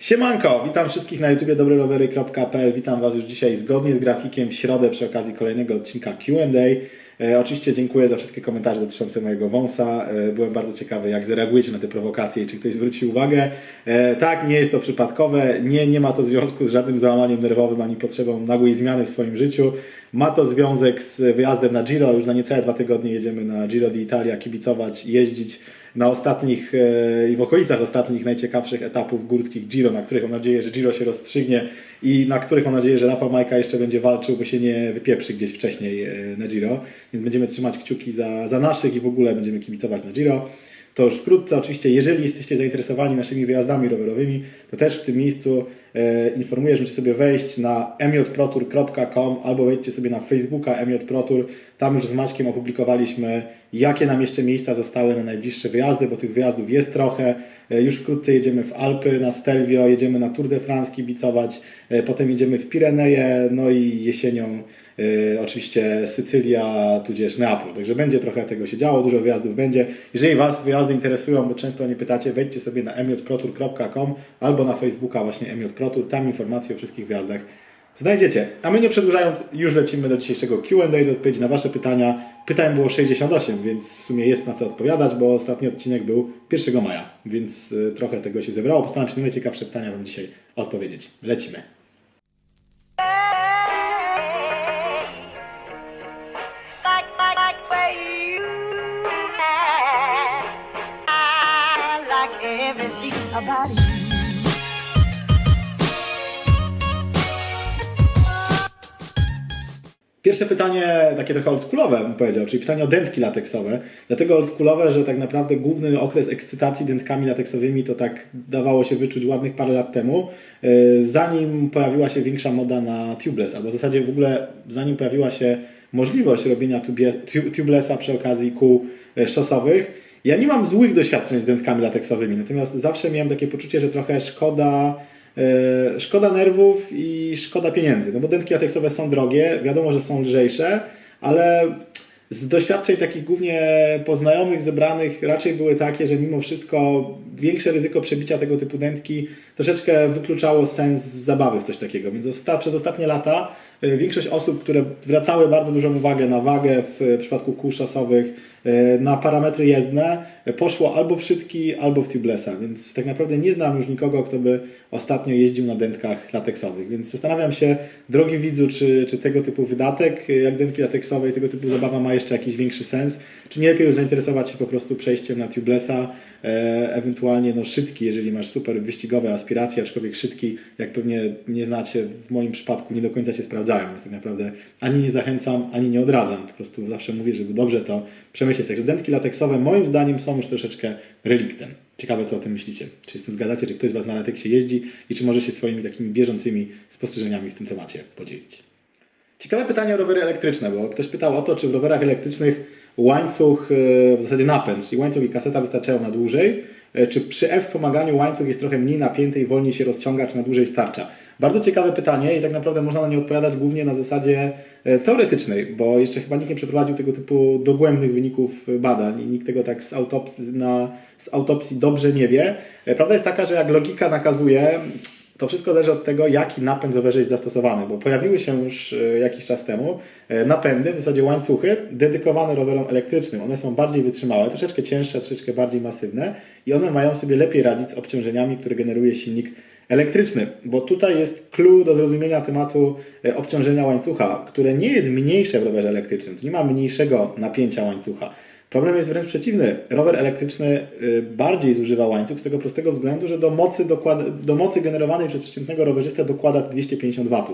Siemanko, witam wszystkich na YouTubie dobrerowery.pl. Witam Was już dzisiaj zgodnie z grafikiem w środę przy okazji kolejnego odcinka Q&A. E, oczywiście dziękuję za wszystkie komentarze dotyczące mojego wąsa. E, byłem bardzo ciekawy, jak zareagujecie na te prowokacje czy ktoś zwróci uwagę. E, tak, nie jest to przypadkowe, nie, nie ma to związku z żadnym załamaniem nerwowym ani potrzebą nagłej zmiany w swoim życiu. Ma to związek z wyjazdem na Giro. Już za niecałe dwa tygodnie jedziemy na Giro d'Italia kibicować, jeździć na ostatnich e, i w okolicach ostatnich najciekawszych etapów górskich Giro, na których mam nadzieję, że Giro się rozstrzygnie i na których mam nadzieję, że Rafał Majka jeszcze będzie walczył, bo się nie wypieprzy gdzieś wcześniej e, na Giro. Więc będziemy trzymać kciuki za, za naszych i w ogóle będziemy kibicować na Giro. To już wkrótce, oczywiście, jeżeli jesteście zainteresowani naszymi wyjazdami rowerowymi, to też w tym miejscu e, informuję, że możecie sobie wejść na mjprotour.com albo wejdźcie sobie na Facebooka mjprotour. Tam już z Maćkiem opublikowaliśmy, jakie nam jeszcze miejsca zostały na najbliższe wyjazdy, bo tych wyjazdów jest trochę. E, już wkrótce jedziemy w Alpy, na Stelvio, jedziemy na Tour de France kibicować, e, potem jedziemy w Pireneje, no i jesienią oczywiście Sycylia, tudzież Neapol. Także będzie trochę tego się działo, dużo wyjazdów będzie. Jeżeli Was wyjazdy interesują, bo często nie pytacie, wejdźcie sobie na mjprotour.com albo na Facebooka właśnie mjprotour, tam informacje o wszystkich wyjazdach znajdziecie. A my nie przedłużając, już lecimy do dzisiejszego Q&A, do odpowiedzi na Wasze pytania. Pytań było 68, więc w sumie jest na co odpowiadać, bo ostatni odcinek był 1 maja, więc y, trochę tego się zebrało. Postaram się na najciekawsze pytania Wam dzisiaj odpowiedzieć. Lecimy. Everything about you. Pierwsze pytanie, takie trochę oldschoolowe bym powiedział, czyli pytanie o dętki lateksowe. Dlatego oldschoolowe, że tak naprawdę główny okres ekscytacji dętkami lateksowymi to tak dawało się wyczuć ładnych parę lat temu, yy, zanim pojawiła się większa moda na tubeless, albo w zasadzie w ogóle zanim pojawiła się możliwość robienia tubie- tu- tubelessa przy okazji kół e, szosowych. Ja nie mam złych doświadczeń z dętkami lateksowymi, natomiast zawsze miałem takie poczucie, że trochę szkoda E, Szkoda nerwów i szkoda pieniędzy, no bo dętki lateksowe są drogie, wiadomo, że są lżejsze, ale z doświadczeń takich głównie poznajomych, zebranych raczej były takie, że mimo wszystko większe ryzyko przebicia tego typu dętki troszeczkę wykluczało sens zabawy w coś takiego. Więc osta- przez ostatnie lata większość osób, które zwracały bardzo dużą uwagę na wagę w przypadku kół szosowych, y, na parametry jezdne, poszło albo w szybki, albo w tubelessa, więc tak naprawdę nie znam już nikogo, kto by ostatnio jeździł na dętkach lateksowych, więc zastanawiam się, drogi widzu, czy, czy tego typu wydatek, jak dętki lateksowe i tego typu zabawa ma jeszcze jakiś większy sens, czy nie lepiej zainteresować się po prostu przejściem na tubelessa, e, ewentualnie no szydki, jeżeli masz super wyścigowe aspiracje, aczkolwiek szydki, jak pewnie nie znacie, w moim przypadku nie do końca się sprawdzają, więc tak naprawdę ani nie zachęcam, ani nie odradzam, po prostu zawsze mówię, żeby dobrze to przemyśleć. Także dętki lateksowe moim zdaniem są już troszeczkę reliktem. Ciekawe, co o tym myślicie. Czy z tym zgadzacie, czy ktoś z Was na lateksie jeździ i czy może się swoimi takimi bieżącymi spostrzeżeniami w tym temacie podzielić. Ciekawe pytanie o rowery elektryczne, bo ktoś pytał o to, czy w rowerach elektrycznych łańcuch, e, w zasadzie napęd, czyli łańcuch i kaseta wystarczają na dłużej, e, czy przy e-wspomaganiu łańcuch jest trochę mniej napięty i wolniej się rozciąga, czy na dłużej starcza? Bardzo ciekawe pytanie i tak naprawdę można na nie odpowiadać głównie na zasadzie e, teoretycznej, bo jeszcze chyba nikt nie przeprowadził tego typu dogłębnych wyników e, badań i nikt tego tak z autopsji, na, z autopsji dobrze nie wie. E, Prawda jest taka, że jak logika nakazuje, to wszystko zależy od tego, jaki napęd rowerze jest zastosowany, bo pojawiły się już e, jakiś czas temu e, napędy, w zasadzie łańcuchy dedykowane rowerom elektrycznym. One są bardziej wytrzymałe, troszeczkę cięższe, troszeczkę bardziej masywne i one mają sobie lepiej radzić z obciążeniami, które generuje silnik elektryczny, bo tutaj jest clue do zrozumienia tematu e, obciążenia łańcucha, które nie jest mniejsze w rowerze elektrycznym, nie ma mniejszego napięcia łańcucha. Problem jest wręcz przeciwny. Rower elektryczny y, bardziej zużywa łańcuch z tego prostego względu, że do mocy, do mocy generowanej przez przeciętnego rowerzystę dokłada 250 W.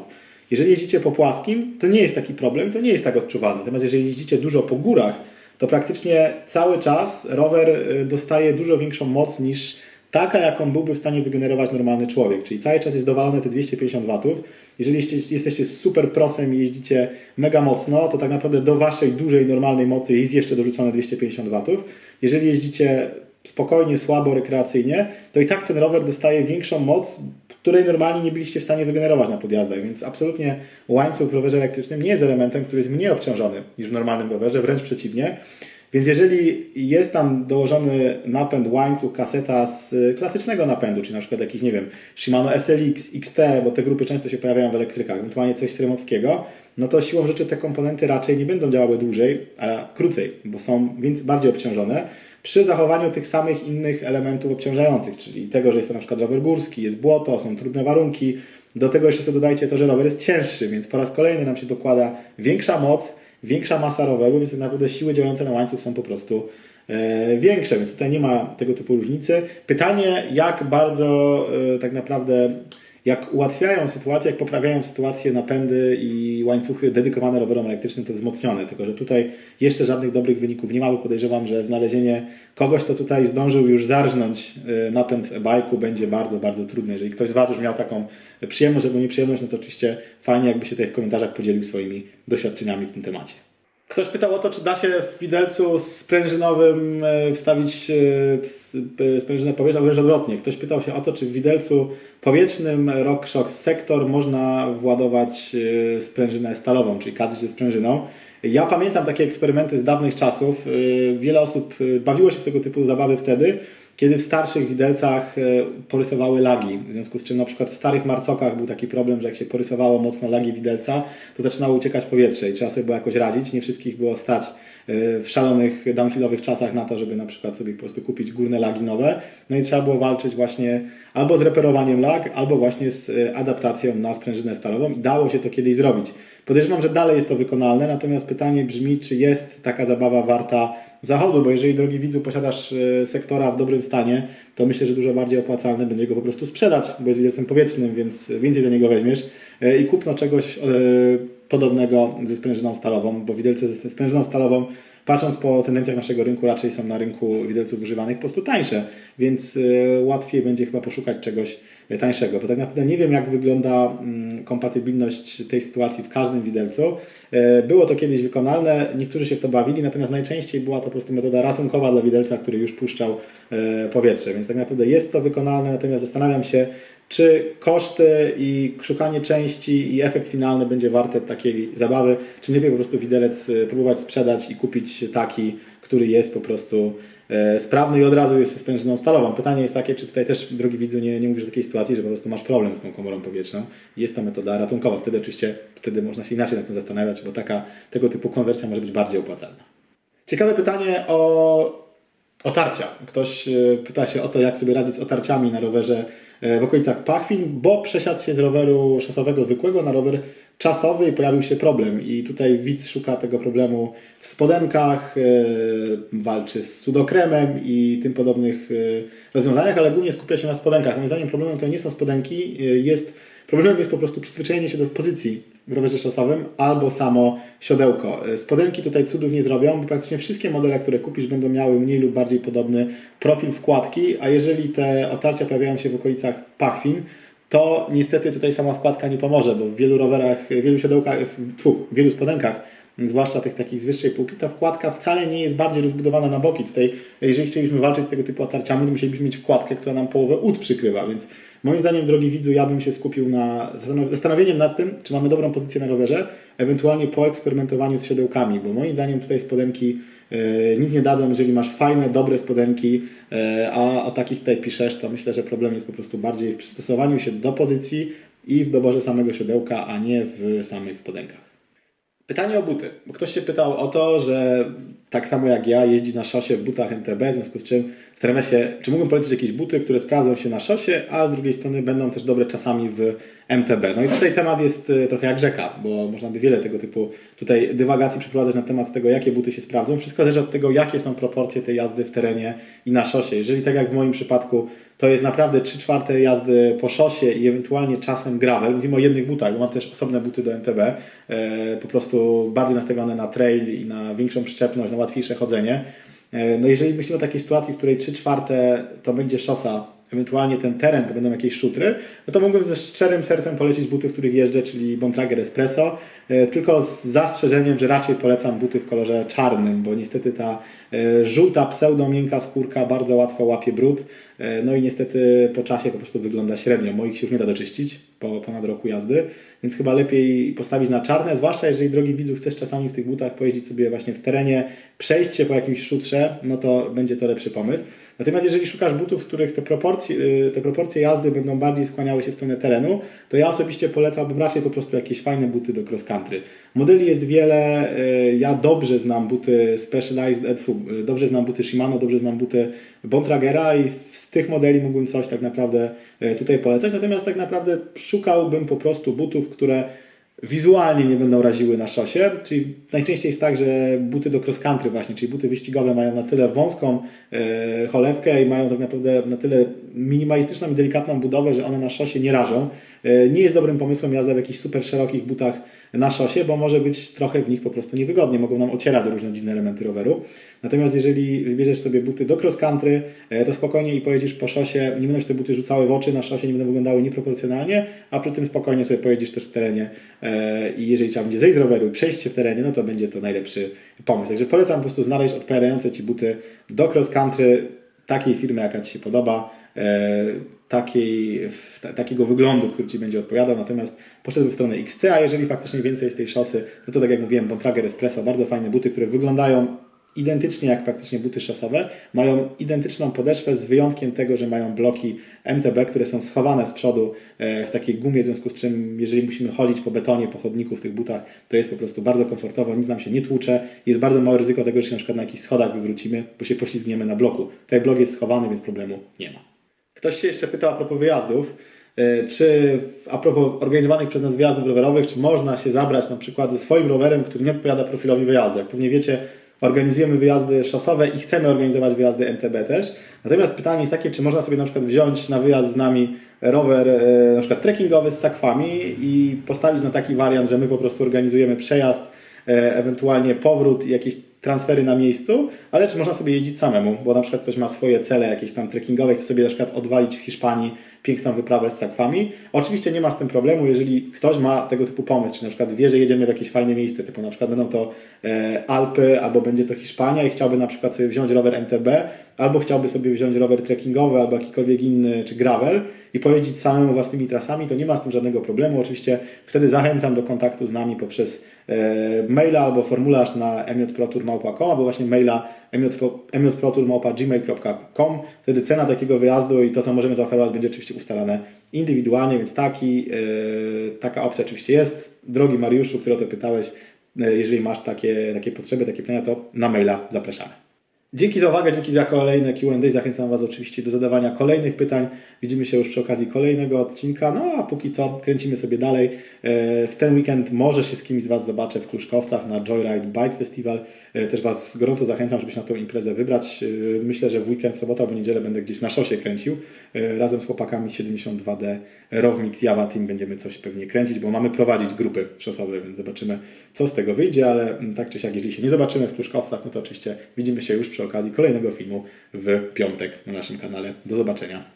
Jeżeli jeździcie po płaskim, to nie jest taki problem, to nie jest tak odczuwalne. Natomiast jeżeli jeździcie dużo po górach, to praktycznie cały czas rower y, dostaje dużo większą moc niż taka, jaką byłby w stanie wygenerować normalny człowiek. Czyli cały czas jest dowalone te 250 W. Jeżeli jesteście, super prosem i jeździcie mega mocno, to tak naprawdę do waszej dużej, normalnej mocy jest jeszcze dorzucone 250 W. Jeżeli jeździcie spokojnie, słabo, rekreacyjnie, to i tak ten rower dostaje większą moc, której normalnie nie byliście w stanie wygenerować na podjazdach. Więc absolutnie łańcuch w rowerze elektrycznym nie jest elementem, który jest mniej obciążony niż w normalnym rowerze, wręcz przeciwnie. Więc jeżeli jest tam dołożony napęd, łańcuch, kaseta z klasycznego napędu, czyli na przykład jakiś, nie wiem, Shimano SLX, XT, bo te grupy często się pojawiają w elektrykach, ewentualnie coś Sremowskiego, no to siłą rzeczy te komponenty raczej nie będą działały dłużej, a krócej, bo są więc bardziej obciążone przy zachowaniu tych samych innych elementów obciążających, czyli tego, że jest to na przykład rower górski, jest błoto, są trudne warunki. Do tego jeszcze sobie dodajcie to, że rower jest cięższy, więc po raz kolejny nam się dokłada większa moc, większa masa roweru, więc tak naprawdę siły działające na łańcuch są po prostu e, większe, więc tutaj nie ma tego typu różnicy. Pytanie, jak bardzo e, tak naprawdę, jak ułatwiają sytuację, jak poprawiają sytuację napędy i łańcuchy dedykowane rowerom elektrycznym, to wzmocnione. Tylko, że tutaj jeszcze żadnych dobrych wyników nie ma, bo podejrzewam, że znalezienie kogoś, kto tutaj zdążył już zarżnąć e, napęd w e-bike'u będzie bardzo, bardzo trudne. Jeżeli ktoś z Was już miał taką przyjemność albo nieprzyjemność, no to oczywiście fajnie, jakby się tutaj w komentarzach podzielił swoimi doświadczeniami w tym temacie. Ktoś pytał o to, czy da się w widelcu sprężynowym e, wstawić e, sprężynę powietrzną, wręcz odwrotnie. Ktoś pytał się o to, czy w widelcu powietrznym RockShox Sector można władować e, sprężynę stalową, czyli kadr ze sprężyną. Ja pamiętam takie eksperymenty z dawnych czasów. Wiele osób bawiło się w tego typu zabawy wtedy, kiedy w starszych widelcach e, porysowały lagi. W związku z czym na przykład w starych marcokach był taki problem, że jak się porysowało mocno lagi widelca, to zaczynało uciekać powietrze i trzeba sobie było jakoś radzić. Nie wszystkich było stać e, w szalonych downhillowych czasach na to, żeby na przykład sobie po prostu kupić górne lagi nowe. No i trzeba było walczyć właśnie albo z reperowaniem lag, albo właśnie z e, adaptacją na sprężynę stalową i dało się to kiedyś zrobić. Podejrzewam, że dalej jest to wykonalne, natomiast pytanie brzmi, czy jest taka zabawa warta zachodu, bo jeżeli, drogi widzu, posiadasz e, sektora w dobrym stanie, to myślę, że dużo bardziej opłacalne będzie go po prostu sprzedać, bo jest widelcem powietrznym, więc więcej za niego weźmiesz. E, i kupno czegoś e, podobnego ze sprężyną stalową, bo widelce ze sprężyną stalową, patrząc po tendencjach naszego rynku, raczej są na rynku widelców używanych po prostu tańsze, więc łatwiej będzie chyba poszukać czegoś tańszego, bo tak naprawdę nie wiem, jak wygląda mm, kompatybilność tej sytuacji w każdym widelcu. E, Było to kiedyś wykonalne, niektórzy się w to bawili, natomiast najczęściej była to po prostu metoda ratunkowa dla widelca, który już puszczał e, powietrze, więc tak naprawdę jest to wykonalne, natomiast zastanawiam się, czy koszty i szukanie części i efekt finalny będzie warte takiej zabawy, czy nie lepiej po prostu widelec e, próbować sprzedać i kupić taki, który jest po prostu sprawny i od razu jest sprężyną stalową. Pytanie jest takie, czy tutaj też, drogi widzu, nie, nie mówisz o takiej sytuacji, że po prostu masz problem z tą komorą powietrzną i jest to metoda ratunkowa. Wtedy oczywiście, wtedy można się inaczej nad tym zastanawiać, bo taka, tego typu konwersja może być bardziej opłacalna. Ciekawe pytanie o otarcia. Ktoś e, pyta się o to, jak sobie radzić z otarciami na rowerze e, w okolicach Pachwin, bo przesiadł się z roweru szosowego zwykłego na rower czasowy i pojawił się problem. I tutaj widz szuka tego problemu w spodenkach, e, walczy z sudokremem i tym podobnych e, rozwiązaniach, ale głównie skupia się na spodenkach. Moim zdaniem problemem to nie są spodenki, e, jest Problemem jest po prostu przyzwyczajenie się do pozycji w rowerze szosowym albo samo siodełko. Spodenki tutaj cudów nie zrobią, bo praktycznie wszystkie modele, które kupisz, będą miały mniej lub bardziej podobny profil wkładki, a jeżeli te otarcia pojawiają się w okolicach pachwin, to niestety tutaj sama wkładka nie pomoże, bo w wielu rowerach, w wielu siodełkach, tfu, w wielu spodenkach, zwłaszcza tych takich z wyższej półki, ta wkładka wcale nie jest bardziej rozbudowana na boki. Tutaj, jeżeli chcielibyśmy walczyć z tego typu otarciami, to musielibyśmy mieć wkładkę, która nam połowę ud przykrywa, więc moim zdaniem, drogi widzu, ja bym się skupił na zastanow- zastanowieniem nad tym, czy mamy dobrą pozycję na rowerze, ewentualnie po eksperymentowaniu z siodełkami, bo moim zdaniem tutaj spodenki nic nie dadzą, jeżeli masz fajne, dobre spodenki, e, a o takich tutaj piszesz, to myślę, że problem jest po prostu bardziej w przystosowaniu się do pozycji i w doborze samego siodełka, a nie w samych spodenkach. Pytanie o buty. Ktoś się pytał o to, że tak samo jak ja jeździ na szosie w butach MTB, w związku z czym zastanawiam się, czy mógłbym polecić jakieś buty, które sprawdzą się na szosie, a z drugiej strony będą też dobre czasami w MTB. No i tutaj temat jest e, trochę jak rzeka, bo można by wiele tego typu tutaj dywagacji przeprowadzać na temat tego, jakie buty się sprawdzą. Wszystko zależy od tego, jakie są proporcje tej jazdy w terenie i na szosie. Jeżeli tak jak w moim przypadku to jest naprawdę 3 czwarte jazdy po szosie i ewentualnie czasem gravel. Mówimy o jednych butach, bo mam też osobne buty do MTB, e, po prostu bardziej nastawione na trail i na większą przyczepność, na łatwiejsze chodzenie. E, No jeżeli myślimy o takiej sytuacji, w której 3 czwarte to będzie szosa ewentualnie ten teren to będą jakieś szutry, no to mógłbym ze szczerym sercem polecić buty, w których jeżdżę, czyli Bontrager Espresso, e, tylko z zastrzeżeniem, że raczej polecam buty w kolorze czarnym, bo niestety ta e, żółta, pseudo-miękka skórka bardzo łatwo łapie brud, e, no i niestety po czasie po prostu wygląda średnio. Moich się już nie da doczyścić po ponad roku jazdy, więc chyba lepiej postawić na czarne, zwłaszcza jeżeli drogi widzu chcesz czasami w tych butach pojeździć sobie właśnie w terenie, przejść się po jakimś szutrze, no to będzie to lepszy pomysł. Natomiast jeżeli szukasz butów, w których te proporcje, y, te proporcje jazdy będą bardziej skłaniały się w stronę terenu, to ja osobiście polecałbym raczej po prostu jakieś fajne buty do cross country. Modeli jest wiele, y, ja dobrze znam buty Specialized, e, y, dobrze znam buty Shimano, dobrze znam buty Bontragera i z tych modeli mógłbym coś tak naprawdę y, tutaj polecać, natomiast tak naprawdę szukałbym po prostu butów, które wizualnie nie będą raziły na szosie, czyli najczęściej jest tak, że buty do cross country właśnie, czyli buty wyścigowe mają na tyle wąską e, cholewkę i mają tak naprawdę na tyle minimalistyczną i delikatną budowę, że one na szosie nie rażą. Nie jest dobrym pomysłem jazda w jakichś super szerokich butach na szosie, bo może być trochę w nich po prostu niewygodnie, mogą nam ocierać różne dziwne elementy roweru. Natomiast jeżeli wybierzesz sobie buty do cross country, e, to spokojnie i pojedziesz po szosie, nie będą się te buty rzucały w oczy, na szosie nie będą wyglądały nieproporcjonalnie, a przy tym spokojnie sobie pojedziesz też w terenie e, i jeżeli trzeba będzie zejść z roweru i przejść się w terenie, no to będzie to najlepszy pomysł. Także polecam po prostu znaleźć odpowiadające Ci buty do cross country takiej firmy, jaka Ci się podoba, takiej, w- ta, takiego wyglądu, który Ci będzie odpowiadał. Natomiast poszedłem w stronę XC, a jeżeli faktycznie więcej z tej szosy, no to tak jak mówiłem, Bontrager Espresso, bardzo fajne buty, które wyglądają identycznie jak praktycznie buty szosowe, mają identyczną podeszwę z wyjątkiem tego, że mają bloki MTB, które są schowane z przodu e, w takiej gumie, w związku z czym jeżeli musimy chodzić po betonie, po chodniku w tych butach, to jest po prostu bardzo komfortowo, nic nam się nie tłucze, jest bardzo małe ryzyko tego, że się na przykład na jakichś schodach wywrócimy, bo się poślizgniemy na bloku. Ten blok jest schowany, więc problemu nie ma. Ktoś się jeszcze pytał a propos wyjazdów, e, czy a propos organizowanych przez nas wyjazdów rowerowych, czy można się zabrać na przykład ze swoim rowerem, który nie odpowiada profilowi wyjazdu. Jak pewnie wiecie, organizujemy wyjazdy szosowe i chcemy organizować wyjazdy MTB też. Natomiast pytanie jest takie, czy można sobie na przykład wziąć na wyjazd z nami rower e, na przykład trekkingowy z sakwami i postawić na taki wariant, że my po prostu organizujemy przejazd, e, ewentualnie powrót i jakieś transfery na miejscu, ale czy można sobie jeździć samemu, bo na przykład ktoś ma swoje cele jakieś tam trekkingowe, chce sobie na przykład odwalić w Hiszpanii piękną wyprawę z sakwami. Oczywiście nie ma z tym problemu, jeżeli ktoś ma tego typu pomysł, czy na przykład wie, że jedziemy w jakieś fajne miejsce, typu na przykład będą to e, Alpy, albo będzie to Hiszpania i chciałby na przykład sobie wziąć rower MTB, albo chciałby sobie wziąć rower trekkingowy, albo jakikolwiek inny, czy gravel i pojeździć samemu własnymi trasami, to nie ma z tym żadnego problemu. Oczywiście wtedy zachęcam do kontaktu z nami poprzez e, maila albo formularz na mjprotur.com albo właśnie maila mjprotur.gmail.com Wtedy cena takiego wyjazdu i to, co możemy zaoferować, będzie oczywiście ustalane indywidualnie, więc taki, e, taka opcja oczywiście jest. Drogi Mariuszu, który o to pytałeś, e, jeżeli masz takie, takie potrzeby, takie pytania, to na maila zapraszamy. Dzięki za uwagę, dzięki za kolejne Q&A. Zachęcam Was oczywiście do zadawania kolejnych pytań. Widzimy się już przy okazji kolejnego odcinka. No a póki co kręcimy sobie dalej. E, W ten weekend może się z kimś z Was zobaczę w Kluszkowcach na Joyride Bike Festival. E, Też Was gorąco zachęcam, żeby się na tą imprezę wybrać. E, Myślę, że w weekend, w sobotę albo niedzielę będę gdzieś na szosie kręcił. Razem z chłopakami z 72D Rowmix Java Team będziemy coś pewnie kręcić, bo mamy prowadzić grupy szosowe, więc zobaczymy co z tego wyjdzie, ale mm, tak czy siak, jeżeli się nie zobaczymy w Kluszkowcach, no to oczywiście widzimy się już przy okazji kolejnego filmu w piątek na naszym kanale. Do zobaczenia.